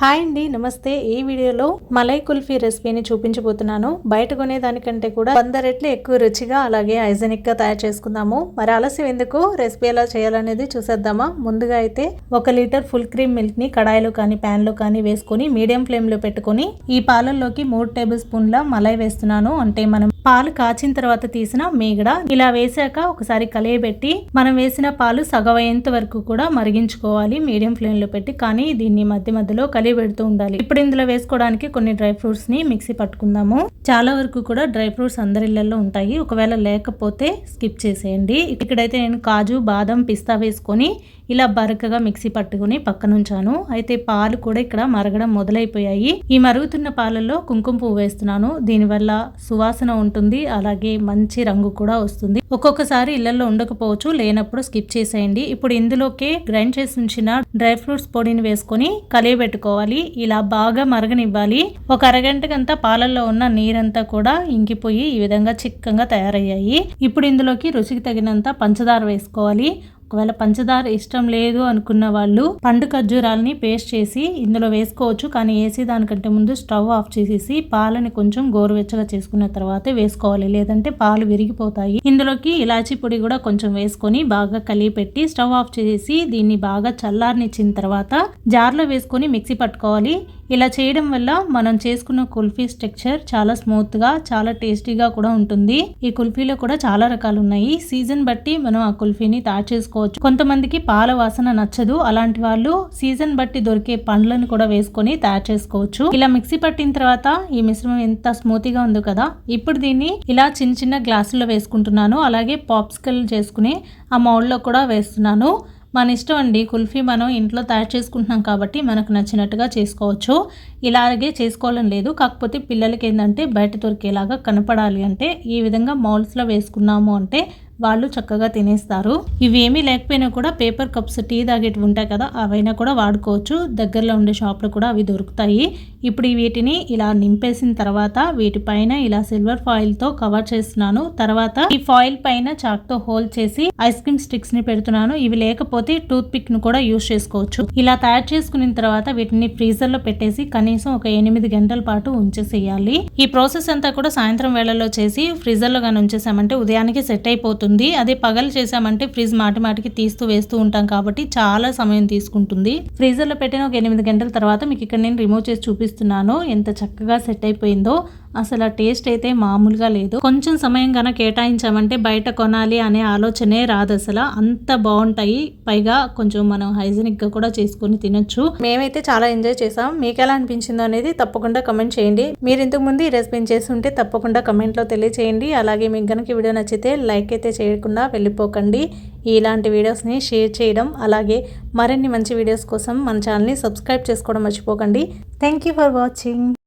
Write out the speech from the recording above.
Hi అండి నమస్తే. ఈ వీడియోలో మలై కుల్ఫీ రెసిపీని చూపించబోతున్నాను. బయట కొనేదానికంటే కూడా వంద రెట్లు ఎక్కువ రుచిగా అలాగే హైజెనిక్గా తయారు చేసుకుందాము. మరి ఆలస్యం ఎందుకు? రెసిపీ ఎలా చేయాలనేది చూసేద్దామా? ముందుగా అయితే ఒక లీటర్ ఫుల్ క్రీమ్ మిల్క్ని కడాయిలో కానీ ప్యాన్లో కానీ వేసుకొని మీడియం ఫ్లేమ్లో పెట్టుకొని ఈ పాలల్లోకి మూడు టేబుల్ స్పూన్ల మలై వేస్తున్నాను. అంటే మనం పాలు కాచిన తర్వాత తీసిన మీగడ ఇలా వేసాక ఒకసారి కలియబెట్టి మనం వేసిన పాలు సగవయ్యేంత వరకు కూడా మరిగించుకోవాలి. మీడియం ఫ్లేమ్లో పెట్టి కానీ దీన్ని మధ్య మధ్యలో కలియబెడుతూ ఉండాలి. ఇప్పుడు ఇందులో వేసుకోవడానికి కొన్ని డ్రై ఫ్రూట్స్ని మిక్సీ పట్టుకుందాము. చాలా వరకు కూడా డ్రై ఫ్రూట్స్ అందరి ఇళ్ళలో ఉంటాయి. ఒకవేళ లేకపోతే స్కిప్ చేసేయండి. ఇక్కడైతే నేను కాజు బాదం పిస్తా వేసుకొని ఇలా బరకగా మిక్సీ పట్టుకుని పక్కనుంచాను అయితే పాలు కూడా ఇక్కడ మరగడం మొదలైపోయాయి. ఈ మరుగుతున్న పాలల్లో కుంకుమ పువ్వు వేస్తున్నాను. దీనివల్ల సువాసన ఉంటుంది. అలాగే మంచి రంగు కూడా వస్తుంది. ఒక్కొక్కసారి ఇళ్ళలో ఉండకపోవచ్చు. లేనప్పుడు స్కిప్ చేసేయండి. ఇప్పుడు ఇందులోకే గ్రైండ్ చేసి ఉంచిన డ్రై ఫ్రూట్స్ పొడిని వేసుకొని కలియబెట్టుకోవాలి ఇలా బాగా మరగనివ్వాలి. ఒక అరగంటకంతా పాలల్లో ఉన్న నీరంతా కూడా ఇంకిపోయి ఈ విధంగా చిక్కగా తయారయ్యాయి. ఇప్పుడు ఇందులోకి రుచికి తగినంత పంచదార వేసుకోవాలి. ఒకవేళ పంచదార ఇష్టం లేదు అనుకున్న వాళ్ళు పండు ఖర్జూరాలని పేస్ట్ చేసి ఇందులో వేసుకోవచ్చు. కానీ వేసి దానికంటే ముందు స్టవ్ ఆఫ్ చేసేసి పాలని కొంచెం గోరువెచ్చగా చేసుకున్న తర్వాత వేసుకోవాలి. లేదంటే పాలు విరిగిపోతాయి. ఇందులోకి ఇలాచి పొడి కూడా కొంచెం వేసుకొని బాగా కలిపి పెట్టి స్టవ్ ఆఫ్ చేసి దీన్ని బాగా చల్లారనిచ్చిన తర్వాత జార్లో వేసుకొని మిక్సీ పట్టుకోవాలి. ఇలా చేయడం వల్ల మనం చేసుకున్న కుల్ఫీ స్ట్రక్చర్ చాలా స్మూత్గా చాలా టేస్టీగా కూడా ఉంటుంది. ఈ కుల్ఫీలో కూడా చాలా రకాలు ఉన్నాయి. సీజన్ బట్టి మనం ఆ కుల్ఫీని తయారు చేసుకోవచ్చు. కొంతమందికి పాల వాసన నచ్చదు. అలాంటి వాళ్ళు సీజన్ బట్టి దొరికే పండ్లను కూడా వేసుకొని తయారు చేసుకోవచ్చు. ఇలా మిక్సీ పట్టిన తర్వాత ఈ మిశ్రమం ఎంత స్మూతీగా ఉందో కదా. ఇప్పుడు దీన్ని ఇలా చిన్న చిన్న గ్లాసుల్లో వేసుకుంటున్నాను. అలాగే పాప్స్కల్ చేసుకుని ఆ మౌల్డ్లో కూడా వేస్తున్నాను. మన ఇష్టం అండి. కుల్ఫీ మనం ఇంట్లో తయారు చేసుకుంటున్నాం కాబట్టి మనకు నచ్చినట్టుగా చేసుకోవచ్చు. ఇలాగే చేసుకోవాలని లేదు. కాకపోతే పిల్లలకి ఏంటంటే బయట దొరికేలాగా కనపడాలి అంటే ఈ విధంగా మౌల్స్లో వేసుకున్నాము అంటే వాళ్ళు చక్కగా తినేస్తారు. ఇవి లేకపోయినా కూడా పేపర్ కప్స్ టీ తాగేటివి ఉంటాయి కదా అవైనా కూడా వాడుకోవచ్చు. దగ్గరలో ఉండే షాప్లో కూడా అవి దొరుకుతాయి. ఇప్పుడు వీటిని ఇలా నింపేసిన తర్వాత వీటిపైన ఇలా సిల్వర్ ఫాయిల్తో కవర్ చేస్తున్నాను. తర్వాత ఈ ఫాయిల్ పైన చాక్తో హోల్ చేసి ఐస్ క్రీమ్ స్టిక్స్ని పెడుతున్నాను. ఇవి లేకపోతే టూత్ పిక్ను కూడా యూస్ చేసుకోవచ్చు. ఇలా తయారు చేసుకున్న తర్వాత వీటిని ఫ్రీజర్లో పెట్టేసి కనీసం ఒక ఎనిమిది గంటల పాటు ఉంచేసేయాలి. ఈ ప్రాసెస్ అంతా కూడా సాయంత్రం వేళల్లో చేసి ఫ్రీజర్లో కానీ ఉంచేసామంటే ఉదయానికి సెట్ అయిపోతుంది. ఉంటుంది. అదే పగలు చేసామంటే ఫ్రిడ్జ్ మాటి మాటికి తీస్తూ వేస్తూ ఉంటాం కాబట్టి చాలా సమయం తీసుకుంటుంది. ఫ్రీజర్లో పెట్టిన ఒక ఎనిమిది గంటల తర్వాత మీకు ఇక్కడ నేను రిమూవ్ చేసి చూపిస్తున్నాను. ఎంత చక్కగా సెట్ అయిపోయిందో. అసలు ఆ టేస్ట్ అయితే మామూలుగా లేదు. కొంచెం సమయం కనుక కేటాయించామంటే బయట కొనాలి అనే ఆలోచనే రాదు అసలు. అంత బాగుంటాయి. పైగా కొంచెం మనం హైజీనిక్గా కూడా చేసుకొని తినొచ్చు. మేమైతే చాలా ఎంజాయ్ చేసాం మీకు ఎలా అనిపించిందో అనేది తప్పకుండా కమెంట్ చేయండి. మీరు ఇంతకు ముందు ఈ రెసిపీ చేసి ఉంటే తప్పకుండా కమెంట్లో తెలియచేయండి. అలాగే మీకు కనుక వీడియో నచ్చితే లైక్ అయితే చేయకుండా వెళ్ళిపోకండి. ఇలాంటి వీడియోస్ని షేర్ చేయడం అలాగే మరిన్ని మంచి వీడియోస్ కోసం మన ఛానల్ని సబ్స్క్రైబ్ చేసుకోవడం మర్చిపోకండి. Thank you for watching.